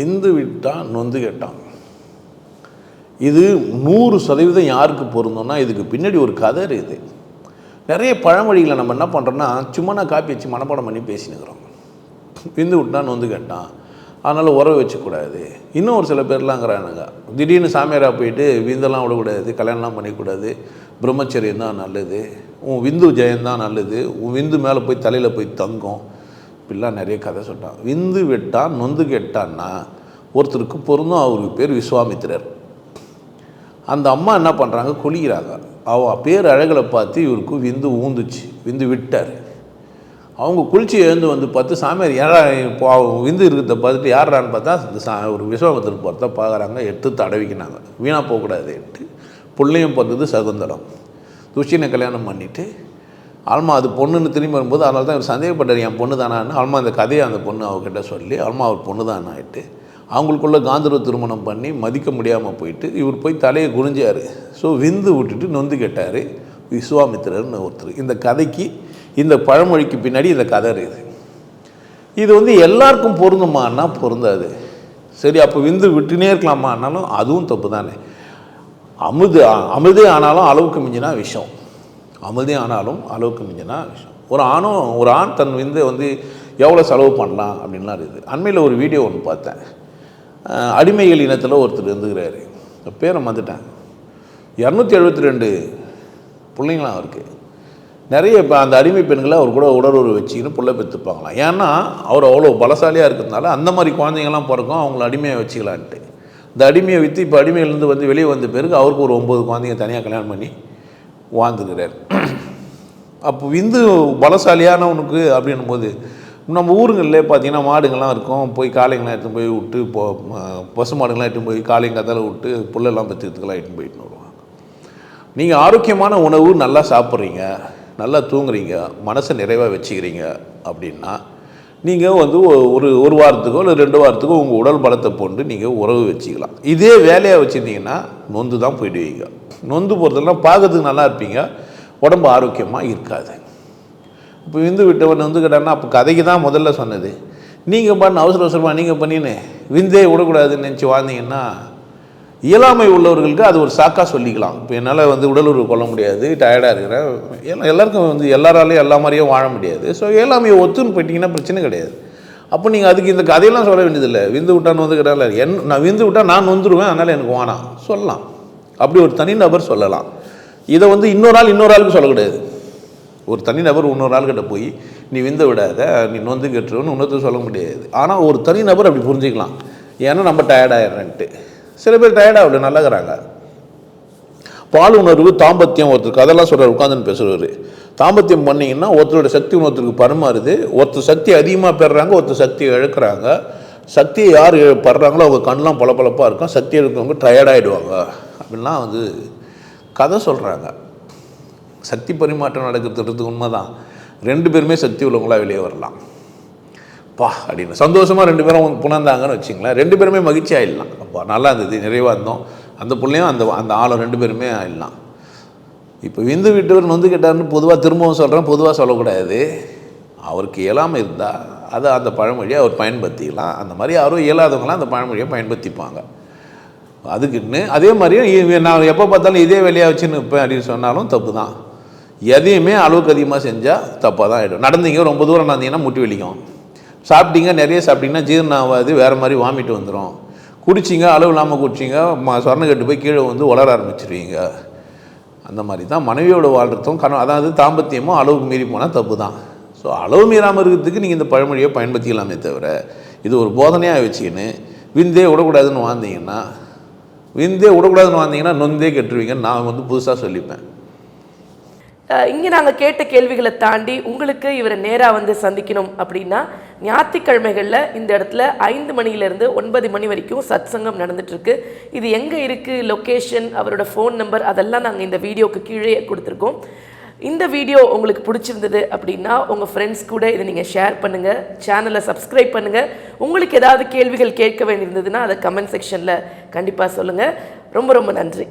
விந்து விட்டான் நொந்து கேட்டான். இது நூறு சதவீதம் யாருக்கு பொருந்தோம்னா இதுக்கு பின்னாடி ஒரு கதை இருக்குது நிறைய பழமொழிகளை நம்ம என்ன பண்ணுறோன்னா சும்மா நான் காப்பி வச்சு மனப்பாடம் பண்ணி பேசினுக்கிறோம். விந்து விட்டான் நொந்து கேட்டான். அதனால் உறவு வச்சுக்கூடாது. இன்னும் ஒரு சில பேர்லாங்கிறானுங்க திடீர்னு சாமியாராக போயிட்டு விந்தெல்லாம் விடக்கூடாது கல்யாணம்லாம் பண்ணிக்கூடாது. பிரம்மச்சரியம் தான் நல்லது. உன் விந்து ஜெயம் தான் நல்லது. உன் விந்து மேலே போய் தலையில் போய் தங்கும். இப்படிலாம் நிறைய கதை சொல்கிறான் விந்து வெட்டான் நொந்து கெட்டான்னா ஒருத்தருக்கு பொருந்தும் அவருக்கு பேர் விஸ்வாமித்திரர். அந்த அம்மா என்ன பண்ணுறாங்க குளிக்கிறாங்க. அவ பேர் அழகலை பார்த்து இவருக்கு விந்து ஊந்துச்சு. விந்து விட்டார். அவங்க குளிச்சு எழுந்து வந்து பார்த்து சாமியார் யாரா இப்போ விந்து இருக்கிறத பார்த்துட்டு யாரான்னு பார்த்தா இந்த சா ஒரு விஸ்வாமித்திரர் பார்த்தா பார்க்குறாங்க. எடுத்து தடவிக்கினாங்க. வீணாக போகக்கூடாதுன்ட்டு. பிள்ளையும் பிறந்தது சகுந்தரம் துஷினை கல்யாணம் பண்ணிவிட்டு ஆல்மா அது பொண்ணுன்னு திரும்பி வரும்போது அதனால தான் இவர் சந்தேகப்பட்டார் என் பொண்ணு தானான்னு ஆல்மா அந்த கதையை அந்த பொண்ணு அவகிட்ட சொல்லி ஆல்மா அவர் பொண்ணு தான் ஆகிட்டு அவங்களுக்குள்ள காந்தர்வ திருமணம் பண்ணி மதிக்க முடியாமல் போயிட்டு இவர் போய் தலையை குனிஞ்சார். ஸோ விந்து விட்டுட்டு நொந்து கெட்டார் விஸ்வாமித்திரர்னு ஒருத்தர். இந்த கதைக்கு இந்த பழமொழிக்கு பின்னாடி இந்த கதை இருக்குது. இது வந்து எல்லாருக்கும் பொருந்துமான்னா பொருந்தாது. சரி அப்போ விந்து விட்டுனே இருக்கலாமான்னாலும் அதுவும் தப்பு தானே. அமுது அமுதே ஆனாலும் அளவுக்கு மிஞ்சினா விஷம். அமுதே ஆனாலும் அளவுக்கு மிஞ்சினா விஷயம் ஒரு ஆணும் ஒரு ஆண் தன் விந்தை வந்து எவ்வளோ செலவு பண்ணலாம் அப்படின்லாம் இருக்குது. அண்மையில் ஒரு வீடியோ ஒன்று பார்த்தேன். அடிமைகள் இனத்தில் ஒருத்தர் இருந்துக்கிறாரு. பேரை வந்துட்டேன் இரநூத்தி எழுபத்தி ரெண்டு பிள்ளைங்களாம் அவருக்கு. நிறைய இப்போ அந்த அடிமை பெண்களை அவர் கூட உடலுறவு வச்சுக்கின்னு பிள்ளை பெற்றுப்பாங்களாம் ஏன்னா அவர் அவ்வளோ பலசாலியாக இருக்கிறதுனால அந்த மாதிரி குழந்தைங்கள்லாம் பிறக்கும் அவங்கள அடிமையாக வச்சுக்கலான்ட்டு. இந்த அடிமையை விற்று இப்போ அடிமையிலேருந்து வந்து வெளியே வந்த பிறகு அவருக்கு ஒரு ஒம்பது குழந்தைங்க தனியாக கல்யாணம் பண்ணி வாழ்ந்துக்கிறார் அப்போ விந்து பலசாலியானவனுக்கு அப்படின்னும் போது நம்ம ஊருங்களில் பார்த்தீங்கன்னா மாடுங்கள்லாம் இருக்கும். போய் காளைங்களாம் எடுத்துன்னு போய் விட்டு இப்போ பசு மாடுங்கள்லாம் எடுத்துன்னு போய் காளைங்கத்தால் விட்டு புல்லெல்லாம் பத்திரத்துக்கெல்லாம் எடுத்துன்னு போயிட்டு வருவாங்க. நீங்கள் ஆரோக்கியமான உணவு நல்லா சாப்பிட்றீங்க நல்லா தூங்குறீங்க மனசை நிறைவாக வச்சுக்கிறீங்க அப்படின்னா நீங்கள் வந்து ஒ- ஒரு ஒரு வாரத்துக்கோ இல்லை ரெண்டு வாரத்துக்கோ உங்கள் உடல் பலத்தை கொண்டு நீங்கள் உறவு வச்சுக்கலாம். இதே வேலையாக வச்சுருந்தீங்கன்னா நொந்து தான் போயிடுவீங்க. நொந்து போகிறதெல்லாம் பார்க்கறதுக்கு நல்லா இருப்பீங்க. உடம்பு ஆரோக்கியமாக இருக்காது. இப்போ விந்து விட்டவன் வந்து கேட்டான்னா அப்போ கதைக்கு தான் முதல்ல சொன்னது. நீங்கள் பண்ண அவசர அவசரமாக நீங்கள் பண்ணின்னு விந்தே விடக்கூடாதுன்னு நினச்சி வாழ்ந்தீங்கன்னா இயலாமை உள்ளவர்களுக்கு அது ஒரு சாக்காக சொல்லிக்கலாம். இப்போ என்னால் வந்து உடலுறவு கொள்ள முடியாது டயர்டாக இருக்கிறேன். எல்லா எல்லாருக்கும் வந்து எல்லாராலையும் எல்லா மாதிரியும் வாழ முடியாது. ஸோ இயலாமையை ஒத்துன்னு போயிட்டீங்கன்னா பிரச்சனை கிடையாது. அப்போ நீங்கள் அதுக்கு இந்த கதையெல்லாம் சொல்ல வேண்டியதில்லை. விந்து விட்டான்னு வந்து கேட்டால என் நான் விந்து விட்டால் நான் வந்துடுவேன் அதனால் எனக்கு வேணாம். சொல்லலாம். அப்படி ஒரு தனிநபர் சொல்லலாம். இதை வந்து இன்னொரு ஆள் இன்னொரு ஆளுக்கு சொல்லக்கூடாது ஒரு தனிநபர் இன்னொரு ஆள்கிட்ட போய் நீ விந்த விடாத நீ நொந்து கட்டுருன்னு இன்னொருத்தர் சொல்ல முடியாது. ஆனால் ஒரு தனிநபர் அப்படி புரிஞ்சுக்கலாம். ஏன்னா நம்ம டயர்டாயிடுறேன்ட்டு சில பேர் டயர்டாகல நல்லாகிறாங்க. பால் உணர்வு தாம்பத்தியம் ஒருத்தருக்கு அதெல்லாம் சொல்கிறார் உட்காந்துன்னு பேசுகிறவர் தாம்பத்தியம் பண்ணிங்கன்னா ஒருத்தரோட சக்தி இன்னொருத்தருக்கு பரிமாறுது. ஒருத்தர் சக்தி அதிகமாக பெறுறாங்க ஒருத்தர் சக்தி இழக்கிறாங்க. சக்தியை யார் படுறாங்களோ அவங்க கண்ணெலாம் பளபளப்பாக இருக்கும். சக்தி எடுக்கிறவங்க டயர்டாகிடுவாங்க அப்படின்லாம் வந்து கதை சொல்கிறாங்க சக்தி பரிமாற்றம் நடக்கிறதுக்கு உண்மை தான் ரெண்டு பேருமே சக்தி உள்ளவங்களாக வெளியே வரலாம். பா அப்படின்னு. சந்தோஷமாக ரெண்டு பேரும் புணர்ந்தாங்கன்னு வச்சிங்களேன். ரெண்டு பேருமே மகிழ்ச்சி ஆயிடலாம். அப்பா நல்லா இருந்தது. நிறைவாக இருந்தோம். அந்த பிள்ளையும் அந்த அந்த ஆளும் ரெண்டு பேருமே ஆயிடலாம். இப்போ விந்து விட்டவர் நொந்து கேட்டார்னு பொதுவாக திரும்பவும் சொல்கிறேன் பொதுவாக சொல்லக்கூடாது. அவருக்கு இயலாமல் இருந்தால் அதை அந்த பழமொழியை அவர் பயன்படுத்திக்கலாம். அந்த மாதிரி யாரும் இயலாதவங்களாம் அந்த பழமொழியை பயன்படுத்திப்பாங்க. அதுக்குன்னு அதே மாதிரி நான் எப்போ பார்த்தாலும் இதே வேலையாக வச்சு நிற்பேன் அப்படின்னு சொன்னாலும் தப்பு தான். எதையுமே அளவுக்கு அதிகமாக செஞ்சால் தப்பாக தான் ஆகிடும் நடந்தீங்க ரொம்ப தூரம் நடந்தீங்கன்னா முட்டி வலிக்கும். சாப்பிட்டீங்க நிறைய சாப்பிட்டீங்கன்னா ஜீரணம் ஆகாது வேறு மாதிரி வாமிட்டு வந்துடும் குடிச்சிங்க அளவு இல்லாமல் குடிச்சிங்க ம சொர்ணக்கட்டு போய் கீழே வந்து உலர ஆரம்பிச்சிருவீங்க. அந்த மாதிரி தான் மனைவியோட வாழ்கிறதும் கண அதாவது தாம்பத்தியமும் அளவுக்கு மீறி போனால் தப்பு தான். ஸோ அளவு மீறாமல் இருக்கிறதுக்கு நீங்கள் இந்த பழமொழியை பயன்படுத்திக்கலாமே தவிர இது ஒரு போதனையாக வச்சுக்கின்னு விந்தே விடக்கூடாதுன்னு வாழ்ந்தீங்கன்னா விந்தே விடக்கூடாதுன்னு வந்தீங்கன்னா நொந்தே கெட்டுருவீங்கன்னு நான் வந்து புதுசாக சொல்லிப்பேன். இங்கே நாங்கள் கேட்ட கேள்விகளை தாண்டி உங்களுக்கு இவரை நேராக வந்து சந்திக்கணும் அப்படின்னா ஞாயிற்றுக்கிழமைகளில் இந்த இடத்துல ஐந்து மணியிலேருந்து ஒன்பது மணி வரைக்கும் சத்சங்கம் நடந்துட்டுருக்கு. இது எங்கே இருக்குது லொக்கேஷன் அவரோட ஃபோன் நம்பர் அதெல்லாம் நாங்கள் இந்த வீடியோக்கு கீழே கொடுத்துருக்கோம். இந்த வீடியோ உங்களுக்கு பிடிச்சிருந்தது அப்படின்னா உங்கள் ஃப்ரெண்ட்ஸ் கூட இதை நீங்கள் ஷேர் பண்ணுங்கள் சேனலை சப்ஸ்கிரைப் பண்ணுங்கள் உங்களுக்கு ஏதாவது கேள்விகள் கேட்க வேண்டியிருந்ததுன்னா அதை கமெண்ட் செக்ஷனில் கண்டிப்பாக சொல்லுங்கள் ரொம்ப ரொம்ப நன்றி.